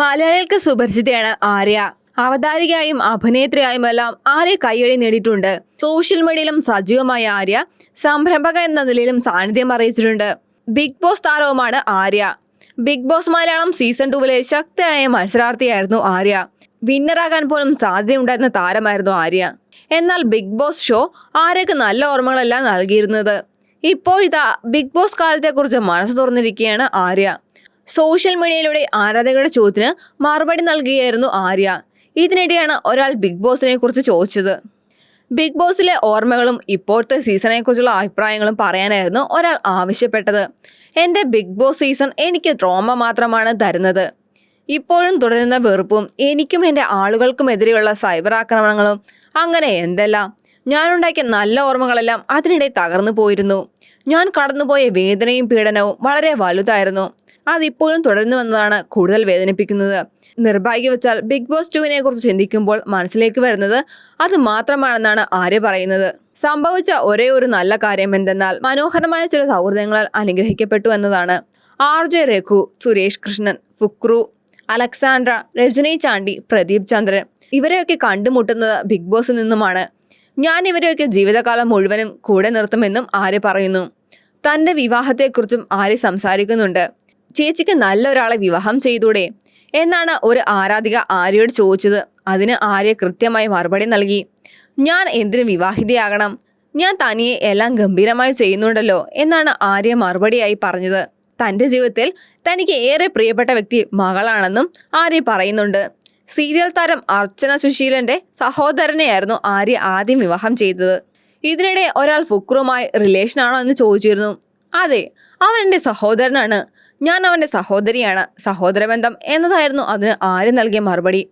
മലയാളികൾക്ക് സുപരിചിതയാണ് ആര്യ. അവതാരികയായും അഭിനേത്രിയായുമെല്ലാം ആര്യ കൈയടി നേടിയിട്ടുണ്ട്. സോഷ്യൽ മീഡിയയിലും സജീവമായ ആര്യ സംരംഭക എന്ന നിലയിലും സാന്നിധ്യം അറിയിച്ചിട്ടുണ്ട്. Big boss താരവുമാണ് Arya. Big Boss Malayalam season ടൂവിലെ ശക്തയായ മത്സരാർത്ഥിയായിരുന്നു ആര്യ. വിന്നറാകാൻ പോലും സാധ്യതയുണ്ടായിരുന്ന താരമായിരുന്നു ആര്യ. എന്നാൽ ബിഗ് ബോസ് ഷോ ആര്യക്ക് നല്ല ഓർമ്മകളെല്ലാം നൽകിയിരുന്നത്. ഇപ്പോഴിതാ ബിഗ് ബോസ് കാലത്തെക്കുറിച്ച് മനസ്സ് തുറന്നിരിക്കുകയാണ് ആര്യ. സോഷ്യൽ മീഡിയയിലൂടെ ആരാധകരുടെ ചോദ്യത്തിന് മറുപടി നൽകുകയായിരുന്നു ആര്യ. ഇതിനിടെയാണ് ഒരാൾ ബിഗ് ബോസിനെ കുറിച്ച് ചോദിച്ചത്. ബിഗ് ബോസിലെ ഓർമ്മകളും ഇപ്പോഴത്തെ സീസണെക്കുറിച്ചുള്ള അഭിപ്രായങ്ങളും പറയാനായിരുന്നു ഒരാൾ ആവശ്യപ്പെട്ടത്. എന്റെ ബിഗ് ബോസ് സീസൺ എനിക്ക് ഡ്രോമ മാത്രമാണ് തരുന്നത്. ഇപ്പോഴും തുടരുന്ന വെറുപ്പും എനിക്കും എന്റെ ആളുകൾക്കുമെതിരെയുള്ള സൈബർ ആക്രമണങ്ങളും അങ്ങനെ എന്തെല്ലാം? ഞാനുണ്ടാക്കിയ നല്ല ഓർമ്മകളെല്ലാം അതിനിടെ തകർന്നു പോയിരുന്നു. ഞാൻ കടന്നുപോയ വേദനയും പീഡനവും വളരെ വലുതായിരുന്നു. അതിപ്പോഴും തുടർന്നു വന്നതാണ് കൂടുതൽ വേദനിപ്പിക്കുന്നത്. നിർഭാഗ്യവച്ചാൽ ബിഗ് ബോസ് ടുവിനെ കുറിച്ച് ചിന്തിക്കുമ്പോൾ മനസ്സിലേക്ക് വരുന്നത് അത് മാത്രമാണെന്നാണ് ആര്യ പറയുന്നത്. സംഭവിച്ച ഒരേ ഒരു നല്ല കാര്യം എന്തെന്നാൽ മനോഹരമായ ചില സൗഹൃദങ്ങളാൽ അനുഗ്രഹിക്കപ്പെട്ടു എന്നതാണ്. R J Raghu Suresh Krishnan Fukru Alexandra Rajani Chandy Pradeep Chandran ഇവരെയൊക്കെ കണ്ടുമുട്ടുന്നത് ബിഗ് ബോസിൽ നിന്നുമാണ്. ഞാൻ ഇവരെയൊക്കെ ജീവിതകാലം മുഴുവനും കൂടെ നിർത്തുമെന്നും ആര്യ പറയുന്നു. തന്റെ വിവാഹത്തെക്കുറിച്ചും ആര്യ സംസാരിക്കുന്നുണ്ട്. ചേച്ചിക്ക് നല്ലൊരാളെ വിവാഹം ചെയ്തൂടെ? എന്നാണ് ഒരു ആരാധിക ആര്യയോട് ചോദിച്ചത്. അതിന് ആര്യ കൃത്യമായി മറുപടി നൽകി. ഞാൻ എന്തിനു വിവാഹിതയാകണം? ഞാൻ തനിയെ എല്ലാം ഗംഭീരമായി ചെയ്യുന്നുണ്ടല്ലോ എന്നാണ് ആര്യ മറുപടിയായി പറഞ്ഞത്. തന്റെ ജീവിതത്തിൽ തനിക്ക് ഏറെ പ്രിയപ്പെട്ട വ്യക്തി മകളാണെന്നും ആര്യ പറയുന്നുണ്ട്. സീരിയൽ താരം അർച്ചന സുശീലന്റെ സഹോദരനെയായിരുന്നു ആര്യ ആദ്യം വിവാഹം ചെയ്തത്. ഇതിനിടെ ഒരാൾ ഫുക്രുമായി റിലേഷനാണോ എന്ന് ചോദിച്ചിരുന്നു. അതെ അവൻ എന്റെ സഹോദരനാണ്. ഞാൻ അവന്റെ സഹോദരിയാണ്. സഹോദരബന്ധം എന്നതായിരുന്നു അതിന് ആര്യ നൽകിയ മറുപടി.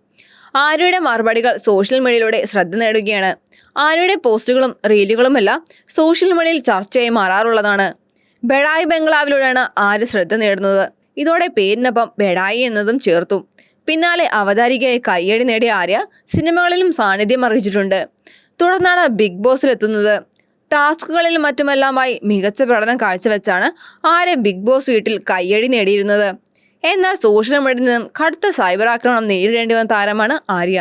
ആര്യയുടെ മറുപടികൾ സോഷ്യൽ മീഡിയയിലൂടെ ശ്രദ്ധ നേടുകയാണ്. ആര്യയുടെ പോസ്റ്റുകളും റീലുകളുമെല്ലാം സോഷ്യൽ മീഡിയയിൽ ചർച്ചയായി മാറാറുള്ളതാണ്. ബെഡായി ബംഗ്ലാവിലൂടെയാണ് ആര്യ ശ്രദ്ധ നേടുന്നത്. ഇതോടെ പേരിനൊപ്പം ബെഡായി എന്നതും ചേർത്തു. പിന്നാലെ അവതാരികയായി കയ്യടി നേടിയ ആര്യ സിനിമകളിലും സാന്നിധ്യം അറിയിച്ചിട്ടുണ്ട് തുടർന്നാണ് ബിഗ് ബോസിലെത്തുന്നത്. ടാസ്കുകളിലും മറ്റുമെല്ലാമായി മികച്ച പ്രകടനം കാഴ്ചവെച്ചാണ് ആരെ ബിഗ് ബോസ് വീട്ടിൽ കയ്യടി നേടിയിരുന്നത്. എന്നാൽ സോഷ്യൽ മീഡിയയിൽ നിന്നും കടുത്ത സൈബർ ആക്രമണം നേരിടേണ്ടി വന്ന താരമാണ് ആര്യ.